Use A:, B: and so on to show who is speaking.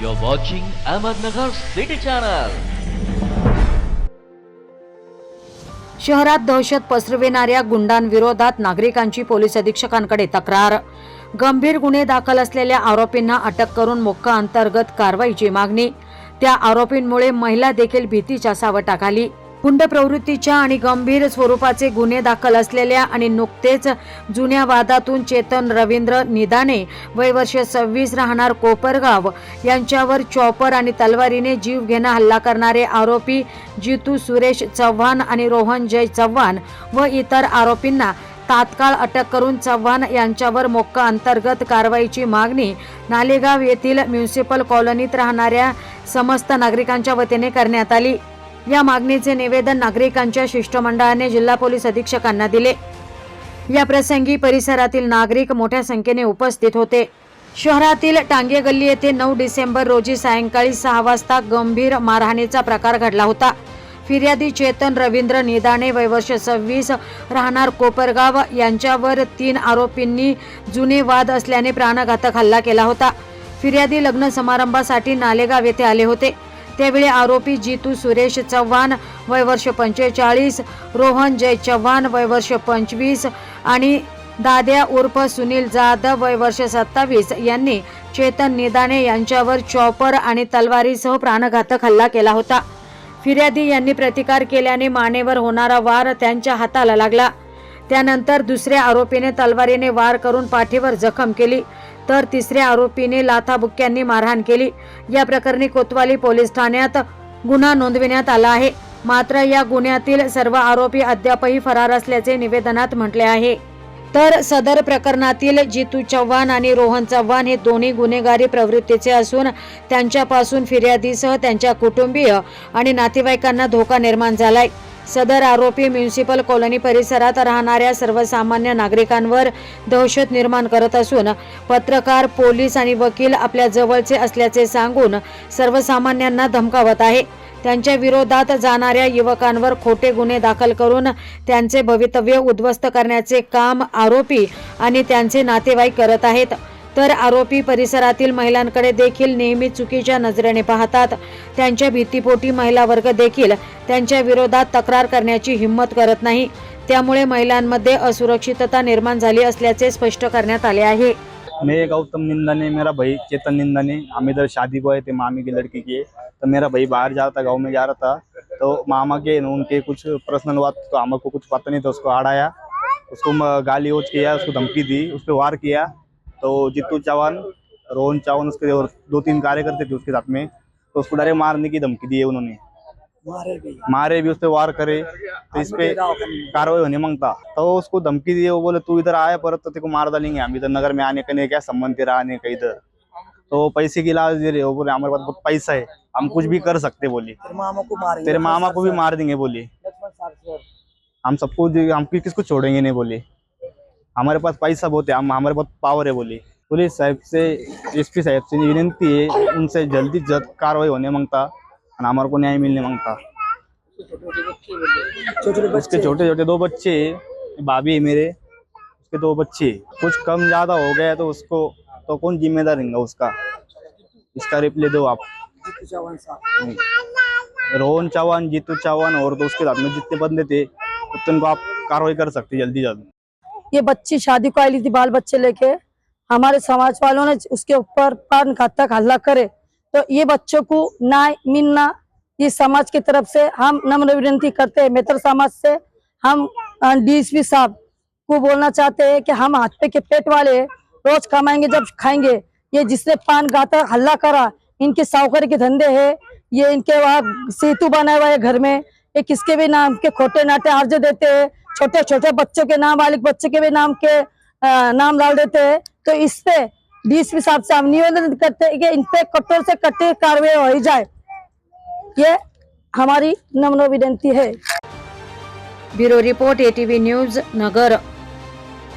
A: You're watching Ahmednagar City Channel.
B: शहरात दहशत पसरविणाऱ्या गुंडांविरोधात नागरिकांची पोलीस अधीक्षकांकडे तक्रार. गंभीर गुन्हे दाखल असलेल्या आरोपींना अटक करून मोक्का अंतर्गत कारवाईची मागणी. त्या आरोपींमुळे महिला देखील भीतीच्या सावटाखाली. गुंड प्रवृत्तीच्या आणि गंभीर स्वरूपाचे गुन्हे दाखल असलेल्या आणि नुकतेच जुन्या वादातून चेतन रवींद्र निदाने वय वर्ष सव्वीस राहणार कोपरगाव. यांच्यावर चॉपर आणि तलवारीने जीव घेणं हल्ला करणारे आरोपी जितू सुरेश चव्हाण आणि रोहन जय चव्हाण व इतर आरोपींना तात्काळ अटक करून चव्हाण यांच्यावर मोक्का अंतर्गत कारवाईची मागणी नालेगाव येथील म्युन्सिपल कॉलनीत राहणाऱ्या समस्त नागरिकांच्या वतीने करण्यात आली. या मागणीचे निवेदन नागरिकांच्या शिष्टमंडळाने जिल्हा पोलीस अधीक्षकांना दिले. या प्रसंगी परिसरातील नागरिक मोठ्या संख्येने उपस्थित होते. शहरातील टांगे गल्ली येथे नऊ डिसेंबर रोजी सायंकाळी सहा वाजता गंभीर मारहाणीचा प्रकार घडला होता. फिर्यादी चेतन रवींद्र निदाणे वयवर्ष सव्वीस राहणार कोपरगाव यांच्यावर तीन आरोपींनी जुने वाद असल्याने प्राणघातक हल्ला केला होता. फिर्यादी लग्न समारंभासाठी नालेगाव येथे आले होते. त्यावेळी आरोपी जितू सुरेश चव्हाण वय वर्ष पंचेचाळीस रोहन जय चव्हाण वय वर्ष पंचवीस आणि दाद्या उर्फ सुनील जाधव वय वर्ष सत्तावीस यांनी चेतन निदाने यांच्यावर चॉपर आणि तलवारीसह प्राणघातक हल्ला केला होता. फिर्यादी यांनी प्रतिकार केल्याने मानेवर होणारा वार त्यांच्या हाताला लागला. त्यानंतर दुसऱ्या आरोपीने तलवारीने वार करून पाठीवर जखम केली. तर तिसऱ्या आरोपीने लाथाबुक्क्यांनी मारहाण केली. या प्रकरणी कोतवाली पोलीस ठाण्यात गुन्हा नोंदविण्यात आला आहे. मात्र या गुन्ह्यातील सर्व आरोपी अद्यापही फरार असल्याचे निवेदनात म्हटले आहे. तर सदर प्रकरणातील जितू चव्हाण आणि रोहन चव्हाण हे दोन्ही गुन्हेगारी प्रवृत्तीचे असून त्यांच्यापासून फिर्यादीसह त्यांच्या कुटुंबीय आणि नातेवाईकांना धोका निर्माण झालाय. सदर आरोपी म्युन्सिपल कॉलनी परिसरात राहणाऱ्या सर्वसामान्य नागरिकांवर दहशत निर्माण करत असून पत्रकार पोलीस आणि वकील आपल्या जवळचे असल्याचे सांगून सर्वसामान्यांना धमकावत आहे. त्यांच्या विरोधात जाणाऱ्या युवकांवर खोटे गुन्हे दाखल करून त्यांचे भवितव्य उद्ध्वस्त करण्याचे काम आरोपी आणि त्यांचे नातेवाईक करत आहेत. तर आरोपी परिसरातील महिलांकडे देखील नेहमी चुकीच्या नजरेने पाहतात. त्यांच्या भीतीपोटी महिला वर्ग देखील त्यांच्या विरोधात तक्रार करण्याची हिंमत करत नाही. त्यामुळे महिलांमध्ये असुरक्षितता निर्माण झाली असल्याचे स्पष्ट करण्यात आले आहे.
C: मैं गौतम निंदाने मेरा भाई चेतन निंदाने हम इधर शादी को आए थे मामी की लड़की की। तो मेरा भाई बाहर जा रहा था गाँव में जा रहा था। तो मामा के उनके कुछ पर्सनल बात तो हम को कुछ पता नहीं था उसको आड़ाया। उसको गाली ओच किया उसको धमकी दी उस पर वार किया। तो जितू चौहान रोहन चौहान उसके और दो तीन कार्यकर्ते थे उसके साथ में तो उसको डायरेक्ट मारने की धमकी दी है उन्होंने।
D: मारे भी।
C: मारे भी उस पर वार करे तो इस पे कार्रवाई होने माँगता। तो उसको धमकी दी वो बोले तू इधर आया पर तो तेरे को मार डालेंगे हम इधर नगर में आने का नहीं क्या संबंध तेरा आने का इधर? तो पैसे की लालच दे रहे हो बोले हमारे पास बहुत पैसा है हम कुछ भी कर सकते बोली।
D: तेरे मामा को मारेंगे।
C: तेरे मामा को भी मार देंगे बोली। हम सबको हम किसको छोड़ेंगे नहीं बोली। हमारे पास पैसा बहुत है, हम, हमारे पास पावर है बोली। पुलिस साहब से एसपी साहब से विनंती है, उनसे जल्दी जल्द कार्रवाई होने माँगता, और हमारे को न्याय मिलने माँगता। उसके छोटे छोटे दो बच्चे भाभी है मेरे, उसके दो बच्चे कुछ कम ज़्यादा हो गया तो उसको तो कौन जिम्मेदार रहेगा उसका? इसका रिप्लाई दो आप।
D: साहब
C: रोहन चौहान, जीतू चौहान, और तो उसके साथ में जितने बंदे थे उतने को आप कार्रवाई कर सकते जल्दी जल्द।
E: ये बच्ची शादी को आई ली थी बाल बच्चे लेके। हमारे समाज वालों ने उसके ऊपर प्राण घातक हल्ला करे। तो ये बच्चों को ना मिलना, ये समाज की तरफ़ से हम नम्र विनती करते हैं, मित्र समाज से हम डीएसपी साहब को बोलना चाहते हैं कि हम हाथ पे के पेट वाले रोज कमाएँगे जब खाएँगे। ये जिसने पान घातक हल्ला करा, इनके साहूकारी के धंधे है, ये इनके वहाँ सेतु बनाया हुआ है घर में। ये किसके भी नाम के खोटे नाटे अर्ज़ देते हैं छोटे छोटे बच्चों के नाम बालिक बच्चे के भी नाम के आ, नाम डाल देते हैं। तो इस पे डीएसपी साहब से हम निवेदन करते हैं कि इन पे कठोर से कठोर कार्रवाई हो जाए। ये हमारी नम्र विनती है।
B: Bureau report ATV news Nagar.